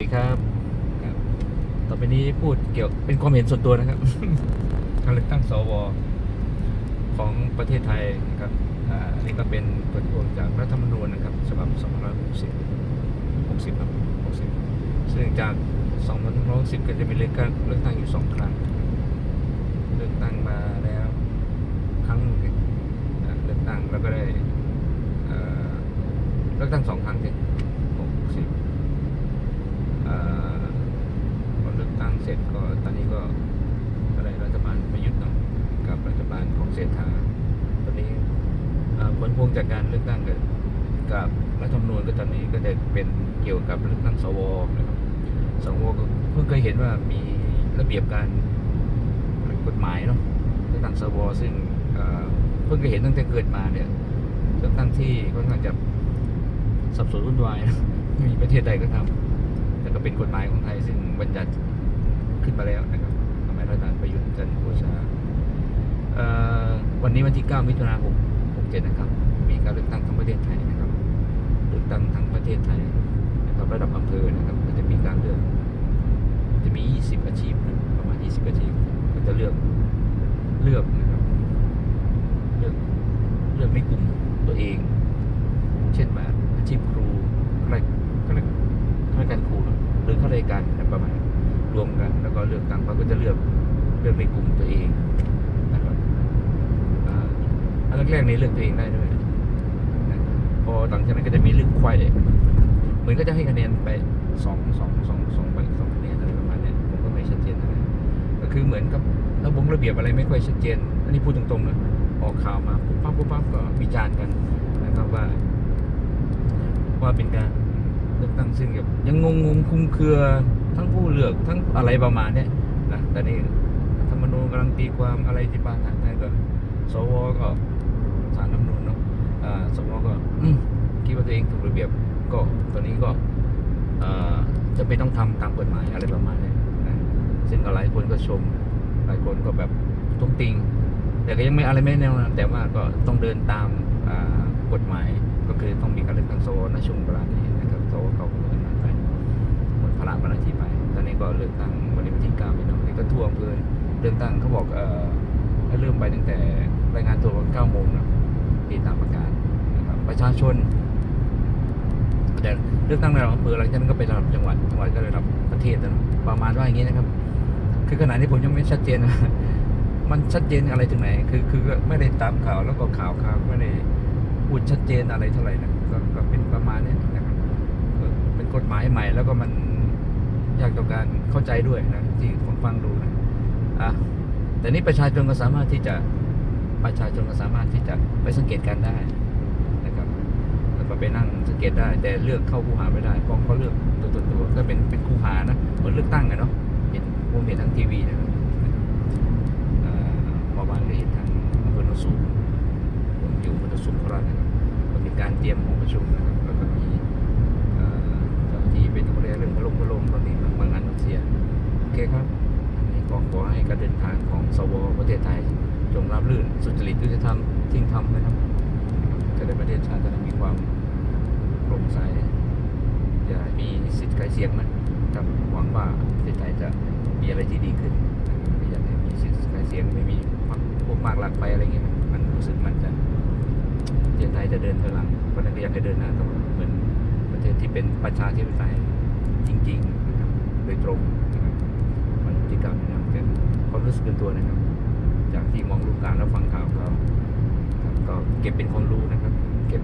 สวัสดีครับครับ ต่อไปนี้พูดเกี่ยวเป็นความเห็นส่วนตัวนะครับ การเลือกตั้งสวของประเทศไทยนะครับอ่าอันนี้ก็เป็นผลพวงจากรัฐธรรมนูญนะครับฉบับ 2560 60ครับ60 ซึ่งจาก 2560 ก็จะมีเลือกตั้งเลือกตั้งอยู่สองครั้ง เลือกตั้งมาแล้วครั้งหนึ่งอ่าเลือกตั้งแล้วก็ได้เอ่อเลือกตั้งสองครั้งสิ60 เอ่อพอเลือกตั้งเสร็จก็ตอนนี้ก็ก็ได้รัฐบาลประยุทธ์เนาะกับรัฐบาลของเศรษฐาตอนนี้ผลพวงจากการเลือกตั้งกับกับรัฐธรรมนูญก็ตอนนี้ก็จะเป็นเกี่ยวกับเลือกตั้งสวนะครับสวก็เพิ่งเคยเห็นว่ามีระเบียบการกฎหมายเนาะเลือกตั้งสวซึ่งเพิ่งเคยเห็นตั้งแต่เกิดมาเนี่ยเลือกตั้งที่ค่อนข้างจะสับสนวุ่นวายมีประเทศใดก็ทำแต่ก็เป็นกฎหมายของไทยซึ่งบัญญัติ ขึ้นมาแล้วนะครับสมัยรัฐบาลประยุทธ์จันทร์โอชาวันนี้วันที่ 9 มิถุนายน67นะครับ มีการเลือกตั้งทั้งประเทศไทยนะครับ เลือกตั้งทั้งประเทศไทยนะครับระดับอำเภอนะครับ ก็จะมีการเลือก จะมี 20 อาชีพประมาณ 20 อาชีพ ก็จะเลือก เลือกนะครับ เลือก เลือกในกลุ่มตัวเอง เช่นแบบอาชีพครูอะไรก็เรียกข้าราชการครูหรือข้าราชการประมาณ รวมกัน แล้วก็เลือกตั้งเขาก็จะเลือกเลือกในกลุ่มตัวเองนะครับอันแรกๆในเลือกตัวเองได้ด้วยนะพอหลังจากนั้นก็จะมีเลือกควายเหมือนก็จะให้คะแนนไปสองสองสองสองใบสองคะแนนอะไรประมาณนี้ผมก็ไม่ชัดเจนเท่าไรก็คือเหมือนกับระบบระเบียบอะไรไม่ค่อยชัดเจน อันนี้พูดตรงๆนะออกข่าวมาปุ๊บปั๊บปุ๊บปั๊บก็วิจารณ์กันนะครับว่า ว่าเป็นการเลือกตั้งซึ่งแบบยังงงงๆคลุมเครือ ทั้งผู้เลือกทั้งอะไรประมาณเนี้ยนะแต่นี่ธรรมนูญกำลังตีความอะไรที่ปานทางนั้นก็สวก็สารธรรมนูญเนาะสวก็คิดว่าตัวเองถูกระเบียบก็ตอนนี้ก็จะไม่ต้องทำตามกฎหมายอะไรประมาณเนี้ยนะซึ่งหลายคนก็ชม หลายคนก็แบบตุ้งติง แต่ก็ยังไม่อะไรไม่แน่นอนแต่ว่าก็ต้องเดินตามกฎหมายก็คือต้องมีการเลือกตั้งสวในช่วงเวลานี้นะครับสวเขาก็ เลือกตั้งไปหมดพลังหน้าที่ไป ตอนนี้ก็เลือกตั้งวันนี้วันที่เก้ามีนาคมนี้ก็ทั่วอำเภอเลือกตั้งเขาบอกเอ่อเริ่มไปตั้งแต่รายงานตัวเก้าโมงนะที่ตามประกาศนะครับประชาชนแต่เลือกตั้งระดับอำเภอหลังจากนั้นก็ไประดับจังหวัดจังหวัดก็ระดับประเทศนะประมาณว่าอย่างนี้นะครับ คือขณะนี้ผมยังไม่ชัดเจนนะมันชัดเจนอะไรถึงไหน คือคือก็ไม่ได้ตามข่าวแล้วก็ข่าวข่าวไม่ได้พูดชัดเจนอะไรเท่าไหร่นะก็เป็นประมาณนี้นะครับเป็นกฎหมายใหม่แล้วก็มัน ยากต่อการเข้าใจด้วยนะที่ผมฟังดูนะอะแต่นี่ประชาชนก็สามารถที่จะประชาชนก็สามารถที่จะไปสังเกตการได้นะครับแล้วก็ไปนั่งสังเกตได้ แต่เลือกเข้าคูหาไม่ได้เพราะเขาเลือกตัวตัวตัวก็เป็นเป็นคูหานะเหมือนเลือกตั้งไงเนาะเห็นผมเห็นทางทีวีนะครับเมื่อวานก็เห็นทางอำเภอโนสูงผมอยู่อำเภอโนสูงโคราชนะครับก็มีการเตรียมห้องประชุมนะครับ เคครับอันนี้ก็ขอให้การเดินทางของสวประเทศไทย จงราบรื่นสุจริตยุติธรรมทิ้งธรรมนะครับจะได้ประเทศชาติจะมีความโปร่งใสอย่ามีสิทธิ์ใกล้เสียงนะครับหวังว่าประเทศไทยจะมีอะไรที่ดีขึ้นนะครับไม่อยากให้มีสิทธิ์ใกล้เสียงไม่มีพวกมากหลักไปอะไรเงี้ยมันรู้สึกมันจะประเทศไทยจะเดินถอยหลังเพราะฉะนั้นก็อยากให้เดินหน้าต่อเหมือนประเทศที่เป็นประชาธิปไตยจริงๆนะครับโดยตรงนะครับมันที่เก่านะครับเป็นความรู้ สึกเป็นตัวนะครับ จากที่มองรูปการแล้วฟังข่าวก็ครับก็เก็บเป็นความรู้นะครับ เก็บ